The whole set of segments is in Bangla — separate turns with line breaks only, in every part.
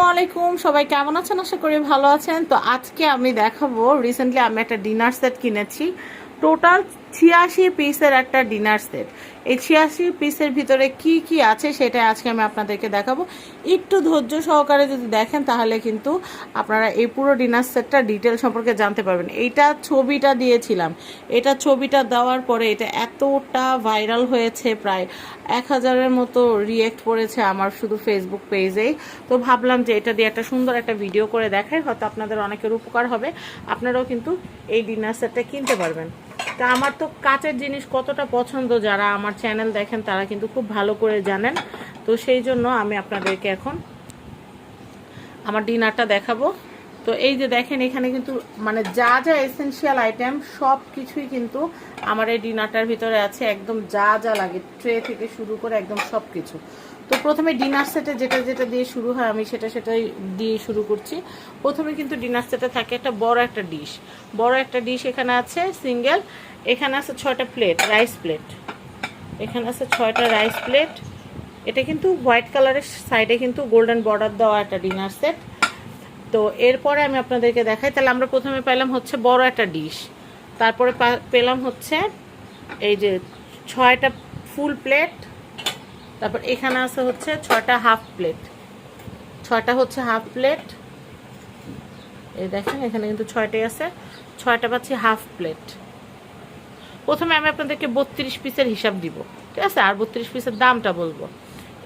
আসসালামু আলাইকুম সবাই কেমন আছেন? আশা করি ভালো আছেন। তো আজকে আমি দেখাবো রিসেন্টলি আমি একটা ডিনার সেট কিনেছি। টোটাল ছিয়াশি পিসের একটা ডিনার সেট এই ছিয়াশি পিসের ভিতরে কি কি আছে সেটা আজকে আমি আপনাদেরকে দেখাবো। একটু ধৈর্য সহকারে যদি দেখেন তাহলে কিন্তু আপনারা এই পুরো ডিনার সেটটা ডিটেল সম্পর্কে জানতে পারবেন। এইটা ছবিটা দিয়েছিলাম। এটা ছবিটা দেওয়ার পরে এটা এতটা ভাইরাল হয়েছে প্রায় এক হাজারের মতো রিয়েক্ট করেছে আমার শুধু ফেসবুক পেজেই তো ভাবলাম যে এটা দিয়ে একটা সুন্দর একটা ভিডিও করে দেখাই। হয়তো আপনাদের অনেকের উপকার হবে। আপনারাও কিন্তু এই ডিনার সেটটা কিনতে পারবেন। তা আমার তো কাচের জিনিস কতটা পছন্দ যারা আমার চ্যানেল দেখেন তারা কিন্তু খুব ভালো করে জানেন। তো সেই জন্য আমি আপনাদেরকে এখন আমার ডিনারটা দেখাবো। তো এই যে দেখেন এখানে কিন্তু মানে যা যা এসেনশিয়াল আইটেম সব কিছুই কিন্তু আমার এই ডিনারটার ভিতরে আছে, একদম যা যা লাগে ট্রে থেকে শুরু করে একদম সব কিছু তো প্রথমে ডিনার সেটে যেটা যেটা দিয়ে শুরু হয় আমি সেটা সেটাই দিয়ে শুরু করছি। প্রথমে কিন্তু ডিনার সেটে থাকে একটা বড় একটা ডিশ বড় একটা ডিশ এখানে আছে সিঙ্গেল এখানে আছে ছয়টা প্লেট রাইস প্লেট এখানে আছে ছয়টা রাইস প্লেট এটা কিন্তু হোয়াইট কালারের সাইডে কিন্তু গোল্ডেন বর্ডার দেওয়া একটা ডিনার সেট তো এরপরে আমি আপনাদেরকে দেখাই, তাহলে আমরা প্রথমে পেলাম হচ্ছে বড় একটা ডিশ তারপরে পেলাম হচ্ছে এই যে ছয়টা ফুল প্লেট তারপর এখানে আছে হচ্ছে ছয়টা হাফ প্লেট ছয়টা হচ্ছে হাফ প্লেট এই দেখেন, এখানে কিন্তু ছয়টাই আছে। ছয়টা পাচ্ছি হাফ প্লেট প্রথমে আমি আপনাদেরকে বত্রিশ পিসের হিসাব দিব, ঠিক আছে? আর বত্রিশ পিসের দামটা বলব।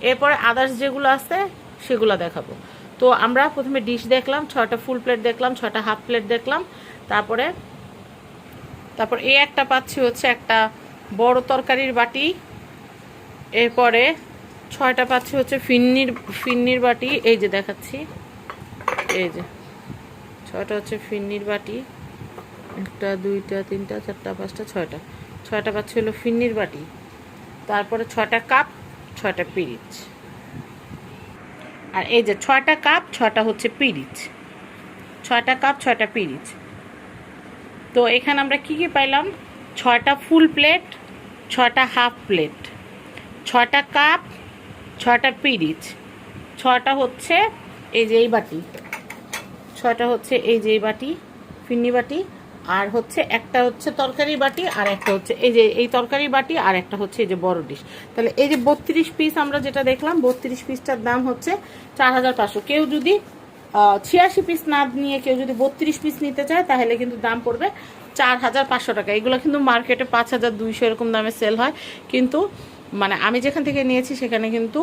এরপরে আদার্স যেগুলো আছে, সেগুলো দেখাবো। তো আমরা প্রথমে ডিশ দেখলাম, ছয়টা ফুল প্লেট দেখলাম, ছয়টা হাফ প্লেট দেখলাম। তারপরে, তারপর এই একটা পাচ্ছি হচ্ছে একটা বড় তরকারির বাটি। এরপরে ছয়টা পাচ্ছি হচ্ছে ফিন্নির ফিন্নির বাটি। এই যে দেখাচ্ছি। এই যে, ছয়টা হচ্ছে ফিন্নির বাটি। একটা, দুইটা, তিনটা, চারটা, পাঁচটা, ছয়টা। ছয়টা পাচ্ছি হলো ফিন্নির বাটি। তারপরে ছয়টা কাপ, ছয়টা পিরিচ। আর এই যে ছয়টা কাপ, ছয়টা হচ্ছে পিরিচ। ছয়টা কাপ, ছয়টা পিরিচ। তো এখানে আমরা কি কি পাইলাম? ছয়টা ফুল প্লেট, ছয়টা হাফ প্লেট। ছয়টা কাপ, ছয়টা পিরিচ। ছয়টা হচ্ছে এই যে এই বাটি। ছয়টা হচ্ছে এই যে এই বাটি, ফিন্নি বাটি। আর হচ্ছে একটা হচ্ছে তরকারি বাটি আর একটা হচ্ছে এই যে এই তরকারি বাটি আর একটা হচ্ছে এই যে বড় ডিশ। তাহলে এই যে বত্রিশ পিস আমরা যেটা দেখলাম, বত্রিশ পিসটার দাম হচ্ছে চার হাজার পাঁচশো। কেউ যদি ছিয়াশি পিস না নিয়ে কেউ যদি বত্রিশ পিস নিতে চায়, তাহলে কিন্তু দাম পড়বে চার হাজার পাঁচশো টাকা। এগুলো কিন্তু মার্কেটে পাঁচ হাজার দুইশো এরকম দামে সেল হয়। কিন্তু মানে আমি যেখান থেকে নিয়েছি, সেখানে কিন্তু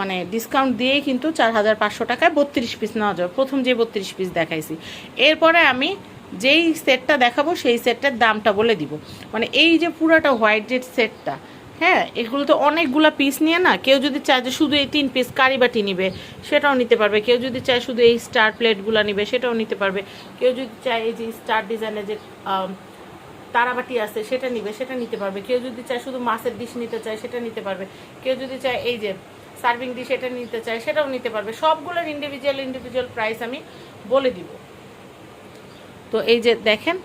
মানে ডিসকাউন্ট দিয়েই কিন্তু চার হাজার পাঁচশো টাকায় বত্রিশ পিস নেওয়া যাবে। প্রথম যে বত্রিশ পিস দেখাইছি। এরপরে আমি যেই সেটটা দেখাবো, সেই সেটটার দামটা বলে দিব। মানে এই যে পুরাটা হোয়াইট জেড সেটটা হ্যাঁ এগুলো তো অনেকগুলো পিস নিয়ে না, কেউ যদি চায় যে শুধু এই তিন পিস কারি বাটি নিবে, সেটাও নিতে পারবে। কেউ যদি চায় শুধু এই স্টার প্লেটগুলো নিবে, সেটাও নিতে পারবে। কেউ যদি চায় এই যে স্টার ডিজাইনের যে তারাবাটি আছে, সেটা নিবে, সেটা নিতে পারবে। কেউ যদি চায় শুধু মাছের ডিশ নিতে চায়, সেটা নিতে পারবে। কেউ যদি চায় এই যে সার্ভিং ডিশ এটা নিতে চায়, সেটাও নিতে পারবে। সবগুলোর ইন্ডিভিজুয়াল ইন্ডিভিজুয়াল প্রাইস আমি বলে দিব। তো এই যে দেখেন,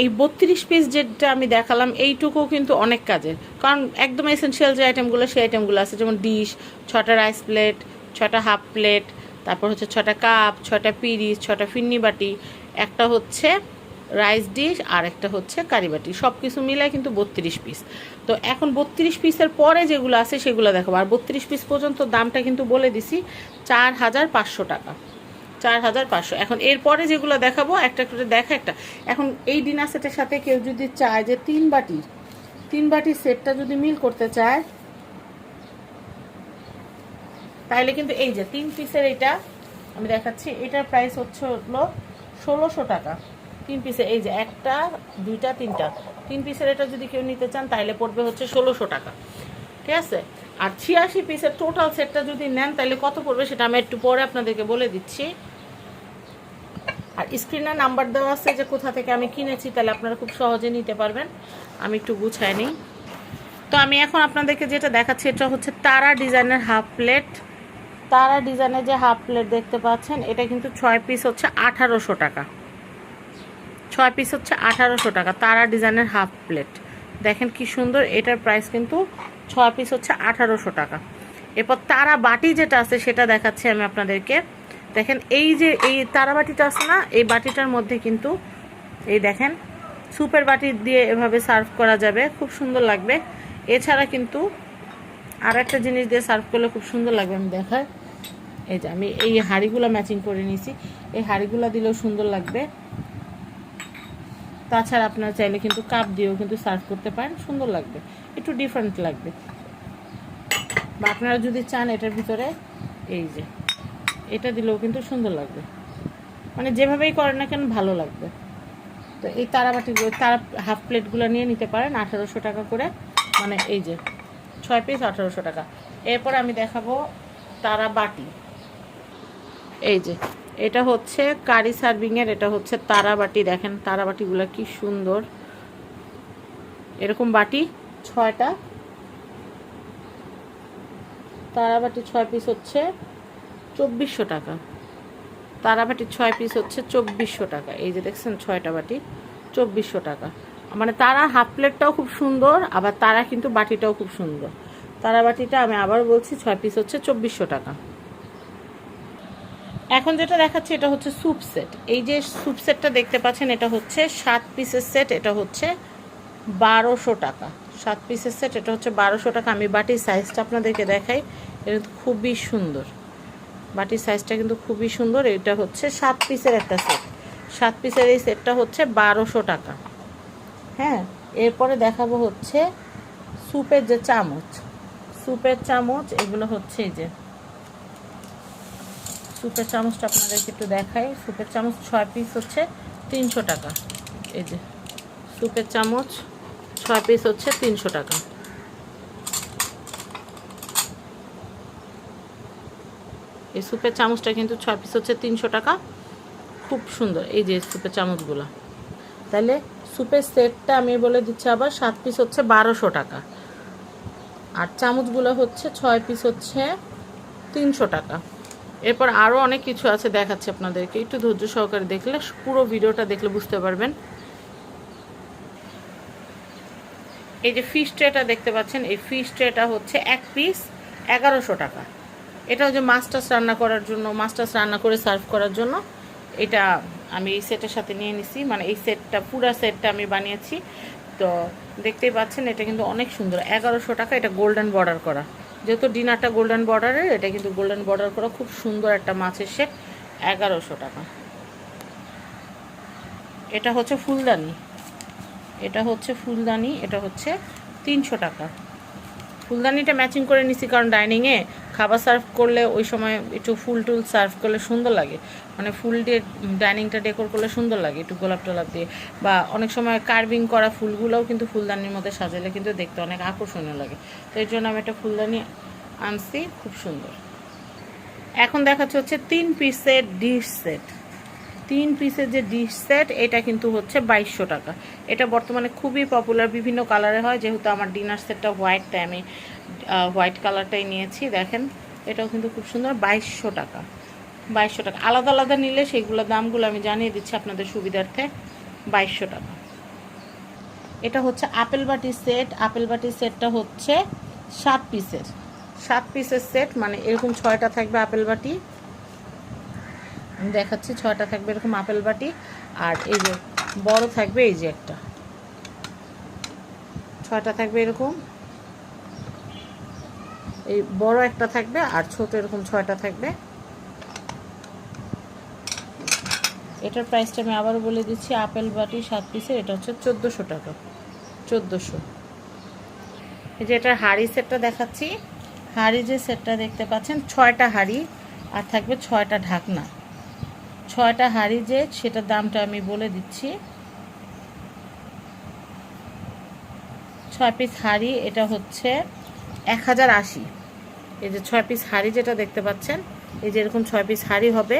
এই বত্রিশ পিস যেটা আমি দেখালাম এইটুকু কিন্তু অনেক কাজের। কারণ একদম এসেন্সিয়াল যে আইটেমগুলো সেই আইটেমগুলো আছে। যেমন ডিশ ছটা রাইস প্লেট ছটা হাফ প্লেট তারপর হচ্ছে ছটা কাপ ছটা পিরিচ ছটা ফিন্নি বাটি, একটা হচ্ছে রাইস ডিশ আর একটা হচ্ছে কারি বাটি। সব কিছু মিলায় কিন্তু বত্রিশ পিস তো এখন বত্রিশ পিসের পরে যেগুলো আছে, সেগুলো দেখাবো। আর বত্রিশ পিস পর্যন্ত দামটা কিন্তু বলে দিছি, চার হাজার পাঁচশো টাকা। চার হাজার পাঁচশো। এখন এরপরে যেগুলো দেখাবো, একটা করে দেখা একটা। এখন এই ডিনার সেটের সাথে কেউ যদি চায় যে তিন বাটি, তিন বাটির সেটটা যদি মিল করতে চায়, তাহলে কিন্তু এই যে তিন পিসের এটা আমি দেখাচ্ছি, এটার প্রাইস হচ্ছে হলো ষোলোশো টাকা। তিন পিসে এই যে একটা, দুইটা, তিনটা। তিন পিসের এটা যদি কেউ নিতে চান, তাহলে পড়বে হচ্ছে ষোলোশো টাকা। ঠিক আছে? আর ছিয়াশি পিসের টোটাল সেটটা যদি নেন, তাহলে কত পড়বে সেটা আমি একটু পরে আপনাদেরকে বলে দিচ্ছি। আর স্ক্রিনে নাম্বার দেওয়া আছে যে কোথা থেকে আমি কিনেছি, তাহলে আপনারা খুব সহজে নিতে পারবেন। আমি একটু গুছাই নিই। তো আমি এখন আপনাদেরকে যেটা দেখাচ্ছি, এটা হচ্ছে তারা ডিজাইনের হাফ প্লেট তারা ডিজাইনের যে হাফ প্লেট দেখতে পাচ্ছেন, এটা কিন্তু ছয় পিস হচ্ছে আঠারোশো টাকা। ছয় পিস হচ্ছে আঠারোশো টাকা, তারা ডিজাইনের হাফ প্লেট দেখেন কি সুন্দর, এটার প্রাইস কিন্তু ছয় পিস হচ্ছে আঠারোশো টাকা। এরপর তারা বাটি যেটা আছে সেটা দেখাচ্ছি আমি আপনাদেরকে। দেখেন, এই যে এই তারা বাটিটা আছে না, এই বাটিটার মধ্যে কিন্তু এই দেখেন, সুপের বাটি দিয়ে এভাবে সার্ভ করা যাবে, খুব সুন্দর লাগবে। এছাড়া কিন্তু আর একটা জিনিস দিয়ে সার্ভ করলে খুব সুন্দর লাগবে, আমি দেখায় এই যে আমি এই হাঁড়িগুলো ম্যাচিং করে নিয়েছি। এই হাঁড়িগুলো দিলেও সুন্দর লাগবে। তাছাড়া আপনারা চাইলে কিন্তু কাপ দিয়েও কিন্তু সার্ভ করতে পারেন, সুন্দর লাগবে। একটু ডিফারেন্ট লাগবে। বা আপনারা যদি চান এটার ভিতরে, এই যে, এটা দিলেও কিন্তু সুন্দর লাগবে। মানে যেভাবেই করেন না কেন ভালো লাগবে। তো এই তারাবাটিগুলো, তারা হাফ প্লেটগুলো নিয়ে নিতে পারেন, আঠারোশো টাকা করে। মানে এই যে, ছয় পিস আঠারোশো টাকা। এরপর আমি দেখাবো তারা বাটি এই যে, এটা হচ্ছে কারি সার্ভিংয়ের, এটা হচ্ছে তারা বাটি দেখেন তারা বাটিগুলো কি সুন্দর। এরকম বাটি। ছয়টা। তারাবাটি ছয় পিস হচ্ছে চব্বিশশো টাকা। তারাবাটি ছয় পিস হচ্ছে চব্বিশশো টাকা। এই যে দেখছেন ছয়টা বাটি, চব্বিশশো টাকা। মানে তারা হাফ প্লেটটাও খুব সুন্দর, আবার তারা কিন্তু বাটিটাও খুব সুন্দর। তারা বাটিটা আমি আবার বলছি, ছয় পিস হচ্ছে চব্বিশশো টাকা। এখন যেটা দেখাচ্ছি, এটা হচ্ছে স্যুপ সেট এই যে স্যুপ সেটটা দেখতে পাচ্ছেন, এটা হচ্ছে সাত পিসের সেট এটা হচ্ছে বারোশো টাকা। সাত পিসের সেট এটা হচ্ছে বারোশো টাকা। আমি বাটির সাইজটা আপনাদেরকে দেখাই। এটা খুবই সুন্দর। বাটির সাইজটা কিন্তু খুবই সুন্দর। এটা হচ্ছে সাত পিসের একটা সেট সাত পিসের এই সেটটা হচ্ছে বারোশো টাকা। হ্যাঁ এরপরে দেখাবো হচ্ছে স্যুপের যে চামচ। স্যুপের চামচ, এগুলো হচ্ছে এই যে স্যুপের চামচটা আপনাদেরকে একটু দেখাই। স্যুপের চামচ ছয় পিস হচ্ছে তিনশো টাকা। এই যে স্যুপের চামচ ছয় পিস হচ্ছে তিনশো টাকা। এই স্যুপের চামচটা কিন্তু ছয় পিস হচ্ছে তিনশো টাকা। খুব সুন্দর এই যে স্যুপের চামচগুলো। তাহলে স্যুপের সেটটা আমি বলে দিচ্ছি আবার, সাত পিস হচ্ছে বারোশো টাকা। আর চামচগুলো হচ্ছে ছয় পিস হচ্ছে তিনশো টাকা। এরপর আরও অনেক কিছু আছে দেখাচ্ছি আপনাদেরকে। একটু ধৈর্য সহকারে দেখলে পুরো ভিডিওটা দেখলে বুঝতে পারবেন। এই যে ফিশ ট্রেটা দেখতে পাচ্ছেন, এই ফিশ ট্রেটা হচ্ছে এক পিস এগারোশো টাকা। এটা হচ্ছে মাস্টার্স রান্না করার জন্য মাস্টার্স রান্না করে সার্ভ করার জন্য। এটা আমি এই সেটের সাথে নিয়ে নিছি মানে এই সেটটা পুরো সেটটা আমি বানিয়েছি। তো দেখতেই পাচ্ছেন, এটা কিন্তু অনেক সুন্দর। এগারোশো টাকা, এটা গোল্ডেন বর্ডার করা। যেহেতু ডিনারটা গোল্ডেন বর্ডারের এটা কিন্তু গোল্ডেন বর্ডার করা খুব সুন্দর একটা মাছের সেট এগারোশো টাকা। এটা হচ্ছে ফুলদানি। এটা হচ্ছে ফুলদানি, এটা হচ্ছে তিনশো টাকা। ফুলদানিটা ম্যাচিং করে নিছি কারণ ডাইনিংয়ে খাবার সার্ভ করলে ওই সময় একটু ফুল টুল সার্ভ করলে সুন্দর লাগে। মানে ফুল দিয়ে ডাইনিংটা ডেকোর করলে সুন্দর লাগে একটু গোলাপ টোলাপ দিয়ে। বা অনেক সময় কার্ভিং করা ফুলগুলোও কিন্তু ফুলদানির মধ্যে সাজালে কিন্তু দেখতে অনেক আকর্ষণীয় লাগে। তো এর জন্য আমি একটা ফুলদানি আনছি, খুব সুন্দর। এখন দেখাচ্ছে হচ্ছে তিন পিসের ডিশ সেট তিন পিসের যে ডিশ সেট এটা কিন্তু হচ্ছে বাইশশো টাকা। এটা বর্তমানে খুবই পপুলার বিভিন্ন কালারে হয়। যেহেতু আমার ডিনার সেটটা হোয়াইটটা আমি হোয়াইট কালারটাই নিয়েছি, দেখেন। এটাও কিন্তু খুব সুন্দর, বাইশশো টাকা। বাইশশো টাকা। আলাদা আলাদা নিলে সেইগুলোর দামগুলো আমি জানিয়ে দিচ্ছি আপনাদের সুবিধার্থে, বাইশশো টাকা। এটা হচ্ছে আপেল বাটি সেট আপেল বাটি সেটটা হচ্ছে সাত পিসের সাত পিসের সেট মানে এরকম ছয়টা থাকবে আপেল বাটি। আমি দেখাচ্ছি, ছয়টা থাকবে এরকম আপেল বাটি আর এই যে বড় থাকবে এই যে একটা। ছয়টা থাকবে এরকম। এই বড় একটা থাকবে আর ছোট এরকম ছয়টা থাকবে। এটার প্রাইসটা আমি আবারও বলে দিচ্ছি, আপেল বাটি সাত পিসের এটা হচ্ছে চোদ্দোশো টাকা। চোদ্দোশো। এই যে এটার হাড়ি সেটটা দেখাচ্ছি। হাড়ি যে সেটটা দেখতে পাচ্ছেন, ছয়টা হাড়ি আর থাকবে ছয়টা ঢাকনা। ছয়টা হাড়ি যে, সেটার দামটা আমি বলে দিচ্ছি। ছয় পিস হাড়ি, এটা হচ্ছে এক হাজার আশি। এই যে ছয় পিস হাড়ি যেটা দেখতে পাচ্ছেন, এই যে এরকম ছয় পিস হাড়ি হবে,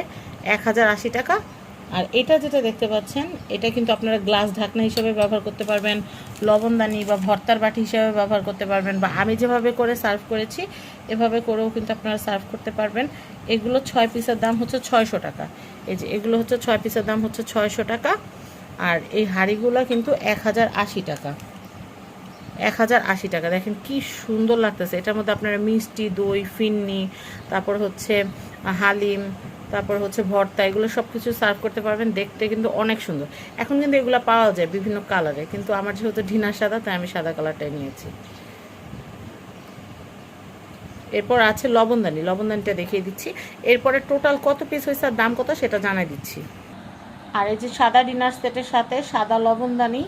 এক হাজার আশি টাকা। আর এটা যেটা দেখতে পাচ্ছেন, এটা কিন্তু আপনারা গ্লাস ঢাকনা হিসেবে ব্যবহার করতে পারবেন লবণদানি বা ভর্তার বাটি হিসেবে ব্যবহার করতে পারবেন বা আমি যেভাবে করে সার্ভ করেছি, এভাবে করেও কিন্তু আপনারা সার্ভ করতে পারবেন। এগুলো ছয় পিসের দাম হচ্ছে ছয়শো টাকা। এই যে এগুলো হচ্ছে ছয় পিসের দাম হচ্ছে ছয়শো টাকা। আর এই হাঁড়িগুলো কিন্তু এক হাজার আশি টাকা। এক হাজার আশি টাকা। দেখেন কি সুন্দর লাগতেছে। এটার মধ্যে আপনারা মিষ্টি, দই, ফিন্নি, তারপর হচ্ছে হালিম তারপর হচ্ছে ভর্তা, এগুলো সব কিছু সার্ভ করতে পারবেন দেখতে কিন্তু অনেক সুন্দর। এখন কিন্তু এগুলো পাওয়া যায় বিভিন্ন কালারে কিন্তু আমার যেহেতু ঢিনা সাদা, তাই আমি সাদা কালারটাই নিয়েছি। এরপর আছে লবণদানি, লবণদানিটা দেখিয়ে দিচ্ছি। এরপরে টোটাল কত পিস হয়েছে আর দাম কত সেটা জানাই দিচ্ছি। আর এই যে সাদা ডিনার সেটের সাথে সাদা লবণদানি,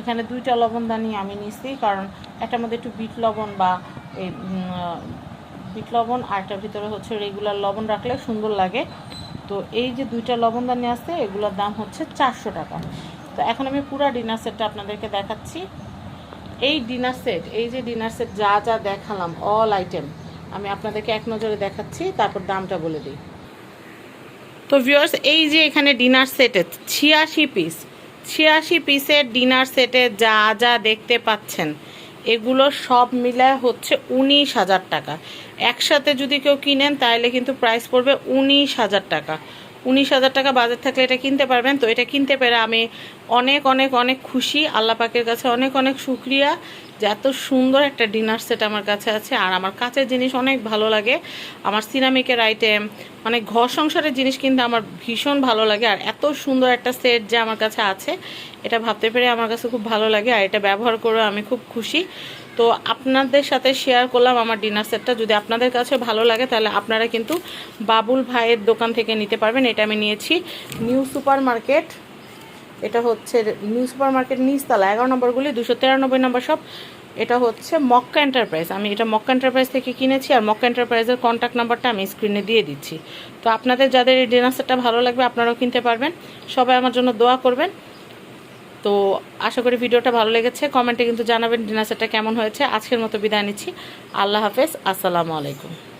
এখানে দুইটা লবণদানি আমি নিছি কারণ একটার মধ্যে একটু বিট লবণ বা এই বিট লবণ আর একটার ভিতরে হচ্ছে রেগুলার লবণ রাখলে সুন্দর লাগে। তো এই যে দুইটা লবণদানি আছে, এগুলোর দাম হচ্ছে চারশো টাকা। তো এখন আমি পুরো ডিনার সেটটা আপনাদেরকে দেখাচ্ছি। এই ডিনার সেট, এই যে ডিনার সেট যা যা দেখালাম অল আইটেম আমি আপনাদেরকে এক নজরে দেখাচ্ছি, তারপর দামটা বলে দিই। তো ভিউয়ার্স এই যে এখানে ডিনার সেটে ছিয়াশি পিস ছিয়াশি পিসের ডিনার সেটে যা যা দেখতে পাচ্ছেন এগুলো সব মিলায় হচ্ছে উনিশ হাজার টাকা। একসাথে যদি কেউ কিনেন তাহলে কিন্তু প্রাইস পড়বে উনিশ হাজার টাকা। উনিশ হাজার টাকা বাজার থাকলে এটা কিনতে পারবেন। তো এটা কিনতে পেরে আমি অনেক অনেক অনেক খুশি। আল্লাপাকের কাছে অনেক অনেক শুক্রিয়া। যে এত সুন্দর একটা ডিনার সেট আমার কাছে আছে, আর আমার কাছের জিনিস অনেক ভালো লাগে। আমার সিরামিকের আইটেম মানে ঘর সংসারের জিনিস কিন্তু আমার ভীষণ ভালো লাগে, আর এত সুন্দর একটা সেট যে আমার কাছে আছে, এটা ভাবতে পেরে আমার কাছে খুব ভালো লাগে, আর এটা ব্যবহার করে আমি খুব খুশি। তো আপনাদের সাথে শেয়ার করলাম আমার ডিনার সেটটা যদি আপনাদের কাছে ভালো লাগে তাহলে আপনারা কিন্তু বাবুল ভাইয়ের দোকান থেকে নিতে পারবেন, এটা আমি নিয়েছি। নিউ সুপার মার্কেট এটা হচ্ছে নিউ সুপার মার্কেট নিচতলা, এগারো নম্বরগুলি দুশো তিরানব্বই নম্বর সব এটা হচ্ছে মক্কা এন্টারপ্রাইজ। আমি এটা মক্কা এন্টারপ্রাইজ থেকে কিনেছি আর মক্কা এন্টারপ্রাইজের কন্ট্যাক্ট নাম্বারটা আমি স্ক্রিনে দিয়ে দিচ্ছি। তো আপনাদের যাদের এই ডিনার ভালো লাগবে, আপনারাও কিনতে পারবেন। সবাই আমার জন্য দোয়া করবেন। তো আশা করি ভিডিওটা ভালো লেগেছে। কমেন্টে কিন্তু জানাবেন ডিনার কেমন হয়েছে। আজকের মতো বিদায় নিচ্ছি। আল্লাহ হাফেজ। আসসালামু আলাইকুম।